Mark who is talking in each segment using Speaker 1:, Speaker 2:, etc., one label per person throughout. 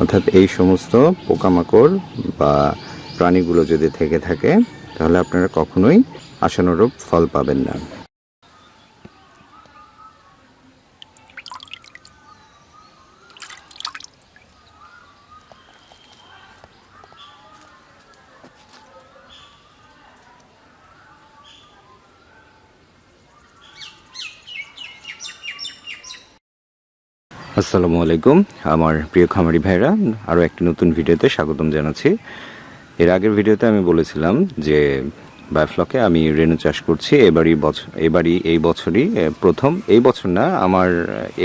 Speaker 1: অর্থাৎ এই সমস্ত পোকামাকড় বা প্রাণীগুলো যদি থেকে থাকে, তাহলে আপনারা কখনোই আশানুরূপ ফল পাবেন না। আসসালামু আলাইকুম। আমার প্রিয় খামারি ভাইরা আরও একটি নতুন ভিডিওতে স্বাগতম জানাচ্ছি। এর আগের ভিডিওতে আমি বলেছিলাম যে বায়োফ্লকে আমি রেনু চাষ করছি। এবারই বছর এবারই এই বছরই প্রথম। এই বছর না, আমার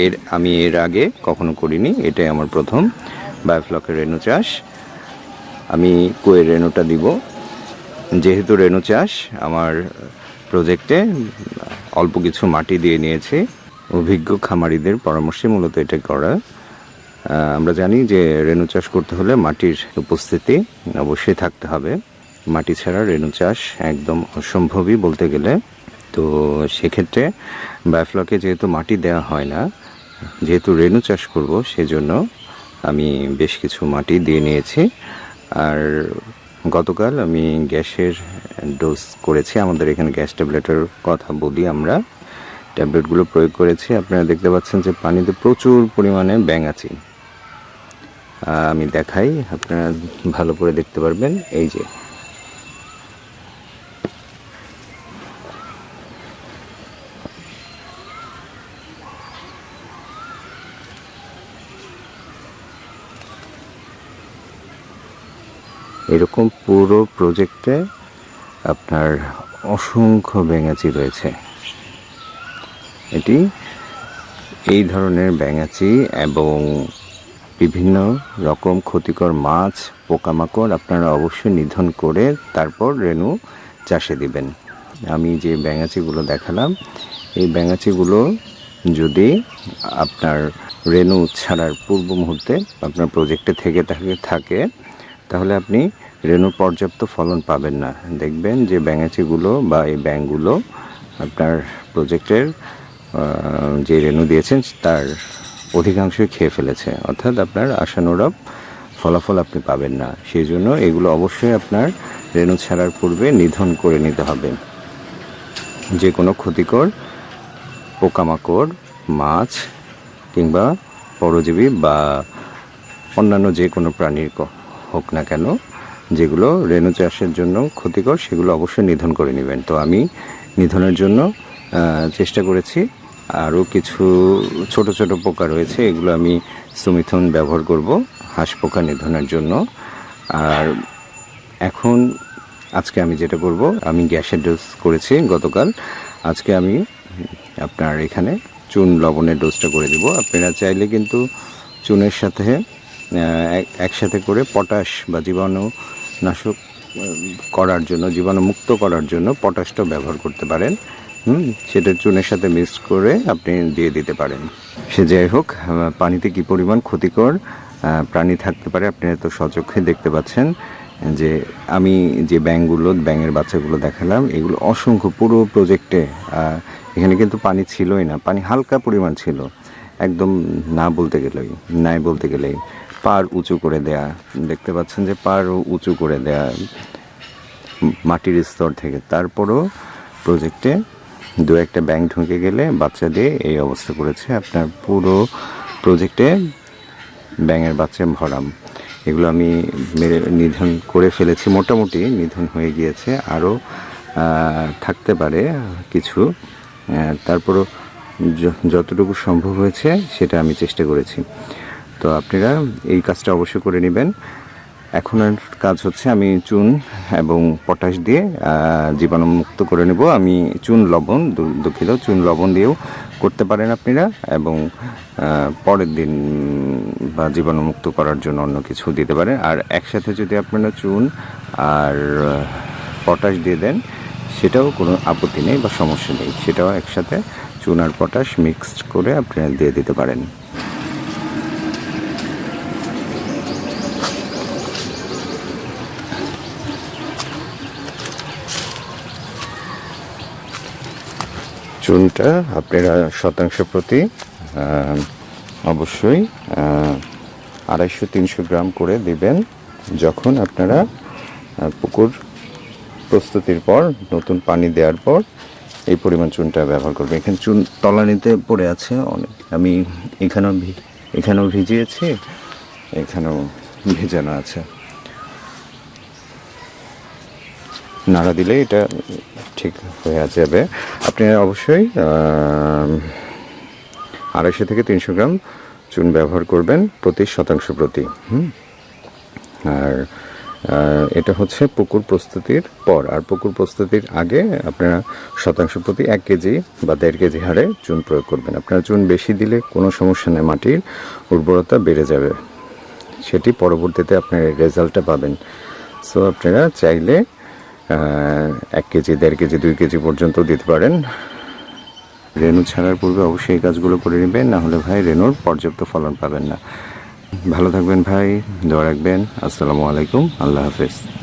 Speaker 1: এর, আমি এর আগে কখনো করিনি। এটাই আমার প্রথম বায়োফ্লকের রেনু চাষ। আমি কুয়ের রেনুটা দিব। যেহেতু রেনু চাষ, আমার প্রজেক্টে অল্প কিছু মাটি দিয়ে নিয়েছে। অভিজ্ঞ খামারিদের পরামর্শে মূলত এটা করা। আমরা জানি যে রেনু চাষ করতে হলে মাটির উপস্থিতি অবশ্যই থাকতে হবে। মাটি ছাড়া রেনু চাষ একদম অসম্ভবই বলতে গেলে। তো সেক্ষেত্রে বায়োফ্লকে যেহেতু মাটি দেওয়া হয় না, যেহেতু রেনু চাষ করব, সেজন্য আমি বেশ কিছু মাটি দিয়ে নিয়েছি। আর গতকাল আমি গ্যাসের ডোজ করেছি। আমাদের এখানে গ্যাস ট্যাবলেটের কথা বলি আমরা। ট্যাবলেটগুলো প্রয়োগ করেছি। আপনারা দেখতে পাচ্ছেন যে পানিতে প্রচুর পরিমাণে ব্যাঙ আছে আমি দেখাই, আপনারা ভালো করে দেখতে পারবেন। এই যে। এরকম পুরো প্রজেক্টে আপনার অসংখ্য ব্যাঙাচি রয়েছে। এটি এই ধরনের ব্যাঙাচি এবং বিভিন্ন রকম ক্ষতিকর মাছ, পোকামাকড় আপনারা অবশ্যই নিধন করে তারপর রেনু চাষে দিবেন। আমি যে ব্যাঙাচিগুলো দেখালাম, এই ব্যাঙাচিগুলো যদি আপনার রেনু ছাড়ার পূর্ব মুহূর্তে আপনার প্রজেক্টে থেকে থাকে থাকে, তাহলে আপনি রেনুর পর্যাপ্ত ফলন পাবেন না। দেখবেন যে ব্যাঙাচিগুলো বা এই ব্যাঙগুলো আপনার প্রজেক্টের যে রেণু দিয়েছেন, তার অধিকাংশই খেয়ে ফেলেছে। অর্থাৎ আপনার আশানুরূপ ফলাফল আপনি পাবেন না। সেই জন্য এগুলো অবশ্যই আপনার রেনু ছাড়ার পূর্বে নিধন করে নিতে হবে। যে কোনো ক্ষতিকর পোকামাকড়, মাছ কিংবা পরজীবী বা অন্যান্য যে কোনো প্রাণীর হোক না কেন, যেগুলো রেণু চাষের জন্য ক্ষতিকর, সেগুলো অবশ্যই নিধন করে নেবেন। তো আমি নিধনের জন্য চেষ্টা করেছি আরও কিছু ছোট ছোট পোকা রয়েছে, এগুলো আমি সুমিথন ব্যবহার করব হাঁস পোকা নিধনের জন্য। আর এখন আজকে আমি যেটা করব, আমি গ্যাসের ডোজ করেছি গতকাল। আজকে আমি আপনার এখানে চুন লবণের ডোজটা করে দিব। আপনারা চাইলে কিন্তু চুনের সাথে এক- একসাথে করে পটাশ বা জীবাণুনাশক করার জন্য, জীবাণুমুক্ত করার জন্য পটাশটাও ব্যবহার করতে পারেন। হুম, সেটা চুনের সাথে মিক্স করে আপনি দিয়ে দিতে পারেন। সে যাই হোক পানিতে কি পরিমাণ ক্ষতিকর প্রাণী থাকতে পারে আপনারা তো সচক্ষে দেখতে পাচ্ছেন যে আমি যে ব্যাঙগুলো, ব্যাঙের বাচ্চাগুলো দেখালাম, এগুলো অসংখ্য, পুরো প্রজেক্টে এখানে কিন্তু পানি ছিলই না, পানি হালকা পরিমাণ ছিল, একদম না বলতে গেলেই, নাই বলতে গেলেই, পার উঁচু করে দেয়া, দেখতে পাচ্ছেন যে পার উঁচু করে দেয়া, মাটির স্তর থেকে, তারপরও প্রজেক্টে দু একটা ব্যাংক ঢুকে গেলে বাচ্চা দিয়ে এই অবস্থা করেছে আপনার পুরো প্রজেক্টে ব্যাঙের বাচ্চা ভরাম। এগুলো আমি মেরে, নিধন করে ফেলেছি, মোটামুটি নিধন হয়ে গিয়েছে। আরও থাকতে পারে কিছু। তারপরও যতটুকু সম্ভব হয়েছে সেটা আমি চেষ্টা করেছি। তো আপনারা এই কাজটা অবশ্যই করে নেবেন। এখন কাজ হচ্ছে আমি চুন এবং পটাশ দিয়ে জীবাণুমুক্ত করে নেব। আমি চুন লবণ দুঃখিত চুন লবণ দিয়েও করতে পারেন আপনারা এবং পরের দিন বা জীবাণুমুক্ত করার জন্য অন্য কিছু দিতে পারেন। আর একসাথে যদি আপনারা চুন আর পটাশ দিয়ে দেন, সেটাও কোনো আপত্তি নেই বা সমস্যা নেই। সেটাও একসাথে চুন আর পটাশ মিক্সড করে আপনারা দিয়ে দিতে পারেন। চুনটা আপনারা শতাংশ প্রতি অবশ্যই আড়াইশো তিনশো গ্রাম করে দিবেন যখন আপনারা পুকুর প্রস্তুতির পর, নতুন পানি দেওয়ার পর এই পরিমাণ চুনটা ব্যবহার করবেন। এখানে চুন তলানিতে পড়ে আছে অনেক। আমি এখানেও এখানেও ভিজিয়েছি, এখানেও ভেজানো আছে। নাড়া দিলে এটা ঠিক হয়ে যাবে। আপনি অবশ্যই আড়াইশো থেকে তিনশো গ্রাম চুন ব্যবহার করবেন প্রতি শতাংশ প্রতি, হুম? আর এটা হচ্ছে পুকুর প্রস্তুতির পর। আর পুকুর প্রস্তুতির আগে আপনারা শতাংশ প্রতি এক কেজি বা দেড় কেজি হারে চুন প্রয়োগ করবেন। আপনারা চুন বেশি দিলে কোনো সমস্যা নেই, মাটির উর্বরতা বেড়ে যাবে। সেটি পরবর্তীতে আপনার রেজাল্টটা পাবেন। সো, আপনারা চাইলে এক কেজি, দেড় কেজি, দুই কেজি পর্যন্ত দিতে পারেন। রেনু ছাড়ার পূর্বে অবশ্যই এই কাজগুলো করে নেবেন, না হলে ভাই রেনুর পর্যাপ্ত ফলন পাবেন না। ভালো থাকবেন ভাই, দোয়া রাখবেন। আসসালামু আলাইকুম, আল্লাহ হাফেজ।